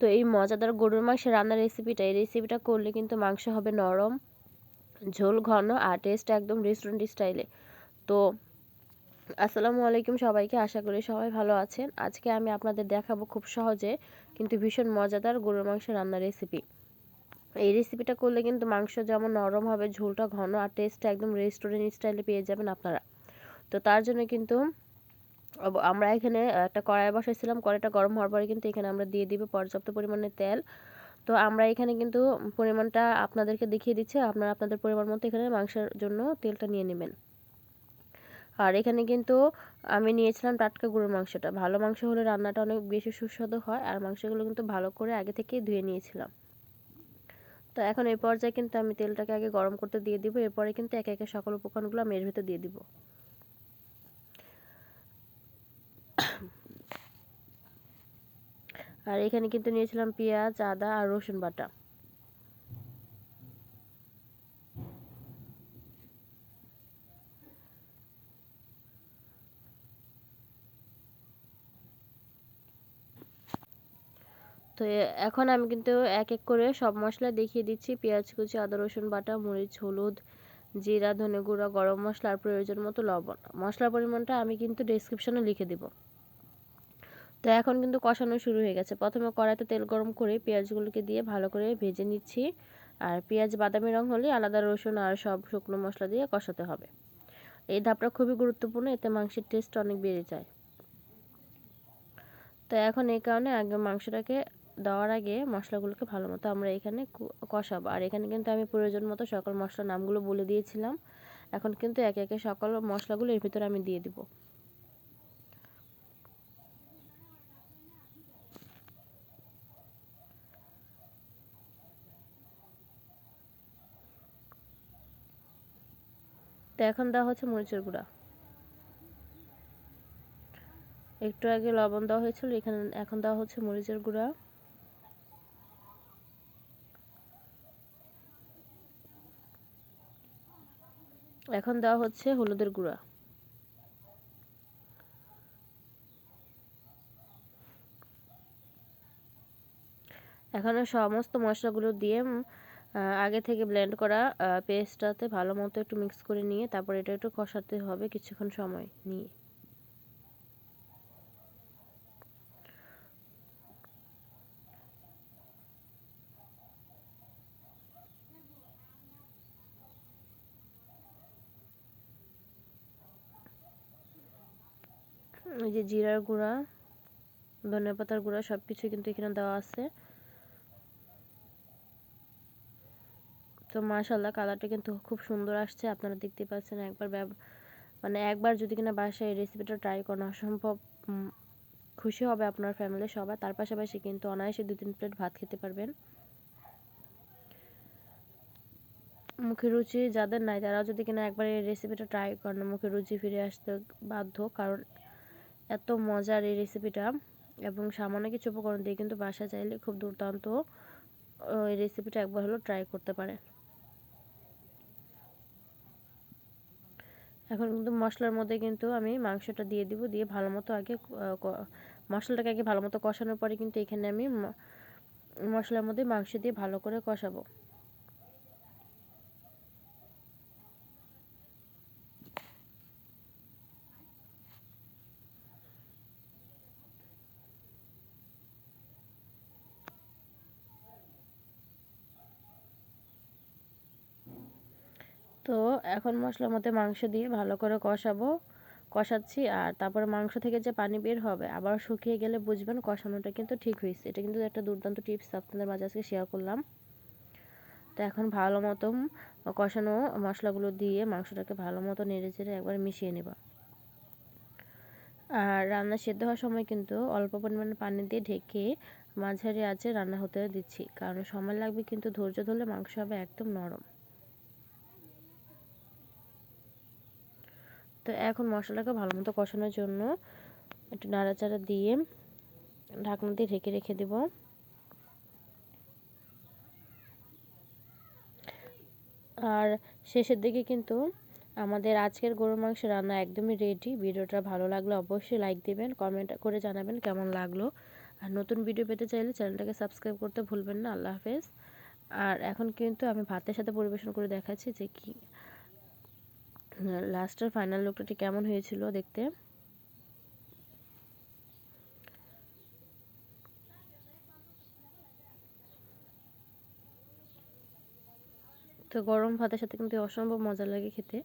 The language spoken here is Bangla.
তো এই মজাদার গরুর মাংসের রান্নার রেসিপিটা এই রেসিপিটা করলে কিন্তু মাংস হবে নরম, ঝোল ঘন আর টেস্ট একদম রেস্টুরেন্ট স্টাইলে তো আসসালামু আলাইকুম সবাইকে, আশা করি সবাই ভালো আছেন। আজকে আমি আপনাদের দেখাবো খুব সহজে কিন্তু ভীষণ মজাদার গরুর মাংসের রান্নার রেসিপি এই রেসিপিটা করলে কিন্তু মাংস যেমন নরম হবে, ঝোলটা ঘন আর টেস্ট একদম রেস্টুরেন্ট স্টাইলে পেয়ে যাবেন আপনারা। তো তার জন্য কিন্তু আমরা এখানে একটা কড়াই বসাইছিলাম, কড়াইটা গরম হওয়ার পরে কিন্তু এখানে আমরা দিয়ে দিব পর্যাপ্ত পরিমাণে তেল। তো আমরা এখানে কিন্তু পরিমাণটা আপনাদেরকে দেখিয়ে দিচ্ছি, আপনারা আপনাদের পরিমাণ মতো এখানে মাংসের জন্য তেলটা নিয়ে নেবেন। আর এখানে কিন্তু আমি নিয়েছিলাম টাটকা গরুর মাংসটা। ভালো মাংস হলে রান্নাটা অনেক বেশি সুস্বাদু হয়, আর মাংসগুলো কিন্তু ভালো করে আগে থেকেই ধুয়ে নিয়েছিলাম। তো এখন এই পর্যায়ে কিন্তু আমি তেলটাকে আগে গরম করতে দিয়ে দিব, এরপরে কিন্তু একে একে সকল উপকরণগুলো আমি এর ভেতর দিয়ে দিব। আর এখানে কিন্তু নিয়েছিলাম পেঁয়াজ, আদা আর রসুন বাটা। তো এখন আমি কিন্তু এক এক করে সব মশলা দেখিয়ে দিচ্ছি। পেঁয়াজ কুচি, আদা, রসুন বাটা, মরিচ, হলুদ, জিরা, ধনে গুঁড়া, গরম মশলা আর প্রয়োজন মতো লবণ। মশলার পরিমাণটা আমি কিন্তু ডিসক্রিপশনে লিখে দিব। তো এখন কিন্তু কষানো শুরু হয়ে গেছে। প্রথমে কড়াইতে তেল গরম করে পেঁয়াজগুলোকে দিয়ে ভালো করে ভেজে নিচ্ছি। আর পেঁয়াজ, বাদামি রং হলে আলাদা রসুন আর সব শুকনো মশলা দিয়ে কষাতে হবে। এই ধাপটা খুবই গুরুত্বপূর্ণ, এতে মাংসের টেস্ট অনেক বেড়ে যায়। তো এখন এই কারণে আগে মাংসটাকে দেওয়ার আগে মশলাগুলোকে ভালো মতো আমরা এখানে কষাবো। আর এখানে কিন্তু আমি প্রয়োজন মতো সকল মশলার নামগুলো বলে দিয়েছিলাম। এখন কিন্তু একে একে সকল মশলাগুলো এর ভিতরে আমি দিয়ে দিব। তো এখন দেওয়া হচ্ছে মরিচের গুঁড়া। একটু আগে লবণ দেওয়া হয়েছিল, এখানে এখন দেওয়া হচ্ছে মরিচের গুঁড়া। এখন দেওয়া হচ্ছে হলুদের গুঁড়া। এখন সমস্ত মশলাগুলো দিয়ে আগে থেকে ব্লেন্ড করা পেস্টটাতে ভালো মতো একটু মিক্স করে নিয়ে তারপর এটা একটু কষাতে হবে কিছুক্ষণ সময় নিয়ে। এই যে জিরার গুঁড়া ধনে পাতার গুঁড়া সব কিছু কিন্তু এখানে দেওয়া আছে। তো মাশাল্লাহ কালারটা কিন্তু খুব সুন্দর আসছে। আপনারা দেখতে পাচ্ছেন একবার মানে একবার যদি কিনা বাসায় এই রেসিপিটা ট্রাই করেন অসম্ভব খুশি হবে আপনার ফ্যামিলির সবাই তার পাশাপাশি কিন্তু অনায়াসে দু তিন প্লেট ভাত খেতে পারবেন। মুখে রুচি যাদের নাই, তারাও যদি কিনা একবার এই রেসিপিটা ট্রাই করেন, মুখে রুচি ফিরে আসতে বাধ্য। কারণ এত মজার এই রেসিপিটা এবং সামান্য কিছু উপকরণ দিয়ে কিন্তু বাসা চাইলে খুব দুর্দান্ত এই রেসিপিটা একবার হলো ট্রাই করতে পারে। এখন কিন্তু মশলার মধ্যে কিন্তু আমি মাংসটা দিয়ে দিব, দিয়ে ভালো মতো আগে মশলাটাকে আগে ভালো মতো কষানোর পরে কিন্তু এখানে আমি মশলার মধ্যে মাংস দিয়ে ভালো করে কষাবো। তো এখন মশলার মধ্যে মাংস দিয়ে ভালো করে কষাবো। কষাচ্ছি আর তারপরে মাংস থেকে যে পানি বের হবে, আবার শুকিয়ে গেলে বুঝবেন কষানোটা কিন্তু ঠিক হয়েছে। এটা কিন্তু একটা দুর্দান্ত টিপস আপনাদের মাঝে আজকে শেয়ার করলাম। তো এখন ভালো মতো কষানো মশলাগুলো দিয়ে মাংসটাকে ভালো মতো নেড়ে চেড়ে একবার মিশিয়ে নেবা। আর রান্না সেদ্ধ হওয়ার সময় কিন্তু অল্প পরিমাণে পানি দিয়ে ঢেকে মাঝারি আছে রান্না হতে দিচ্ছি, কারণ সময় লাগবে কিন্তু ধৈর্য ধরলে মাংস হবে একদম নরম। তো এখন মশলাকে ভালো মতো কষানোর জন্য একটু নাড়াচাড়া দিয়ে ঢাকনা দিয়ে ঢেকে রেখে দেব। আর শেষের দিকে কিন্তু আমাদের আজকের গরুর মাংস রান্না একদমই রেডি ভিডিওটা ভালো লাগলে অবশ্যই লাইক দিবেন কমেন্ট করে জানাবেন কেমন লাগল। আর নতুন ভিডিও পেতে চাইলে চ্যানেলটাকে সাবস্ক্রাইব করতে ভুলবেন না। আল্লাহ হাফেজ। আর এখন কিন্তু আমি ভাতের সাথে পরিবেশন করে দেখাচ্ছি যে কি লাস্টের ফাইনাল লুকটা ঠিক কেমন হয়েছিল দেখতে? তো গরম ভাতের সাথে কিন্তু অসম্ভব মজা লাগে খেতে।